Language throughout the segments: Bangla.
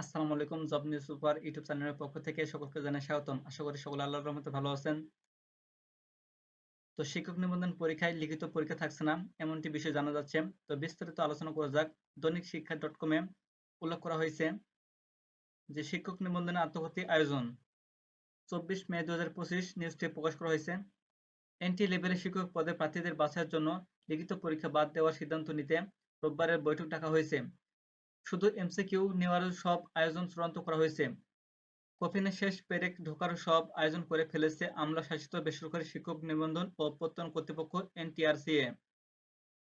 আসসালামু আলাইকুম, জব নিউজ সুপার ইউটিউব চ্যানেলের পক্ষ থেকে সকলকে জানাই স্বাগতম। আশা করি সকলে আল্লাহর রহমতে ভালো আছেন। তো শিক্ষক নিবন্ধন পরীক্ষায় লিখিত পরীক্ষা থাকছে না, এমনটি বিষয় জানা যাচ্ছে। তো বিস্তারিত আলোচনা করা যাক। দৈনিক শিক্ষা ডট কমে উল্লেখ করা হয়েছে যে শিক্ষক নিবন্ধনের আত্মঘাতী আয়োজন। চব্বিশ মে দু হাজার পঁচিশ নিউজটি প্রকাশ করা হয়েছে। এনটি লেভেলের শিক্ষক পদে প্রার্থীদের বাছাইয়ের জন্য লিখিত পরীক্ষা বাদ দেওয়ার সিদ্ধান্ত নিতে রোববারের বৈঠক ডাকা হয়েছে। শুধু এমসিকিউ নেওয়ার সব আয়োজন চূড়ান্ত করা হয়েছে। কফিনের শেষ পেরেক ঢোকার সব আয়োজন করে ফেলেছে আমলা শাসিত বেসরকারি শিক্ষক নিবন্ধন ও প্রত্যয়ন কর্তৃপক্ষ এনটিআরসিএ।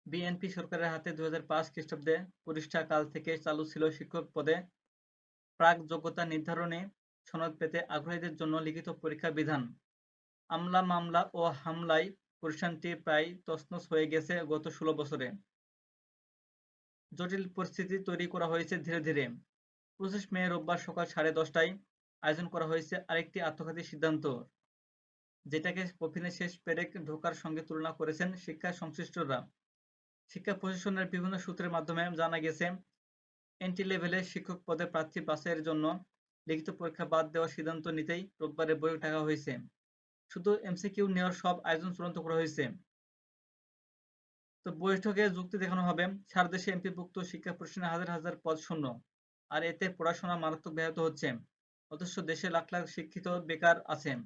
বিএনপি সরকারের হাতে দুই হাজার পাঁচ খ্রিস্টাব্দে প্রতিষ্ঠা কাল থেকে চালু ছিল শিক্ষক পদে। প্রাক যোগ্যতা নির্ধারণে সনদ পেতে আগ্রহীদের জন্য লিখিত পরীক্ষা বিধান। আমলা মামলা ও হামলায় প্রতিষ্ঠানটি প্রায় তছনছ হয়ে গেছে গত ষোলো বছরে। জটিল পরিস্থিতি তৈরি করা হয়েছে ধীরে ধীরে। পঁচিশ মে রোববার সকাল সাড়ে দশটায় আয়োজন করা হয়েছে আরেকটি আত্মঘাতী সিদ্ধান্ত, যেটাকে কফিনের শেষ পেরেক ঢোকার সঙ্গে তুলনা করেছেন শিক্ষা সংশ্লিষ্টরা। শিক্ষা প্রশাসনের বিভিন্ন সূত্রের মাধ্যমে জানা গেছে এন্ট্রি লেভেলে শিক্ষক পদে প্রার্থী বাছাইয়ের জন্য লিখিত পরীক্ষা বাদ দেওয়ার সিদ্ধান্ত নিতেই রোববারে বৈঠক ডাকা হয়েছে। শুধু এমসিকিউ নেওয়ার সব আয়োজন চূড়ান্ত করা হয়েছে। তো বৈঠকে যুক্তি দেখানো হবে। সারা দেশে এমপিভুক্ত শিক্ষা প্রতিষ্ঠানে হাজার হাজার পদ শূন্য। আর এতে পড়াশোনা মারাত্মক ব্যাহত হচ্ছে। অথচ দেশে লাখ লাখ শিক্ষিত বেকার আছেন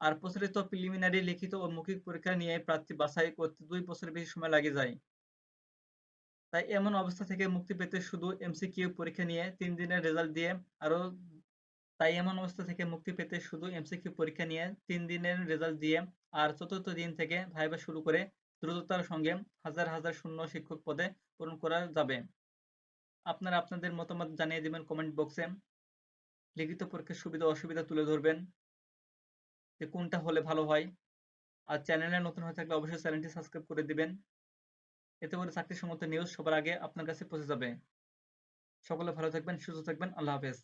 আর প্রচলিত প্রিলিমিনারি, লিখিত ও মৌখিক পরীক্ষা নিয়ে প্রার্থী বাছাই করতে দুই বছরের বেশি সময় লাগে যায়। তাই এমন অবস্থা থেকে মুক্তি পেতে শুধু এমসিকিউ পরীক্ষা নিয়ে তিন দিনের রেজাল্ট দিয়ে আরও তাই এমন অবস্থা থেকে মুক্তি পেতে শুধু এমসিকিউ পরীক্ষা নিয়ে তিন দিনের রেজাল্ট দিয়ে আর চতুর্থ দিন থেকে ভাইবা শুরু করে দ্রুততার সঙ্গে হাজার হাজার শূন্য শিক্ষক পদে পূরণ করা যাবে। আপনারা আপনাদের মতামত জানিয়ে দেবেন কমেন্ট বক্সে লিখিত পরীক্ষার সুবিধা অসুবিধা তুলে ধরবেন যে কোনটা হলে ভালো হয়। আর চ্যানেলে নতুন হয়ে থাকলে অবশ্যই চ্যানেলটি সাবস্ক্রাইব করে দিবেন। এতে করে চাকরি সম্মত নিউজ সবার আগে আপনার কাছে পৌঁছে যাবে। সকলে ভালো থাকবেন, সুস্থ থাকবেন, আল্লাহ হাফেজ।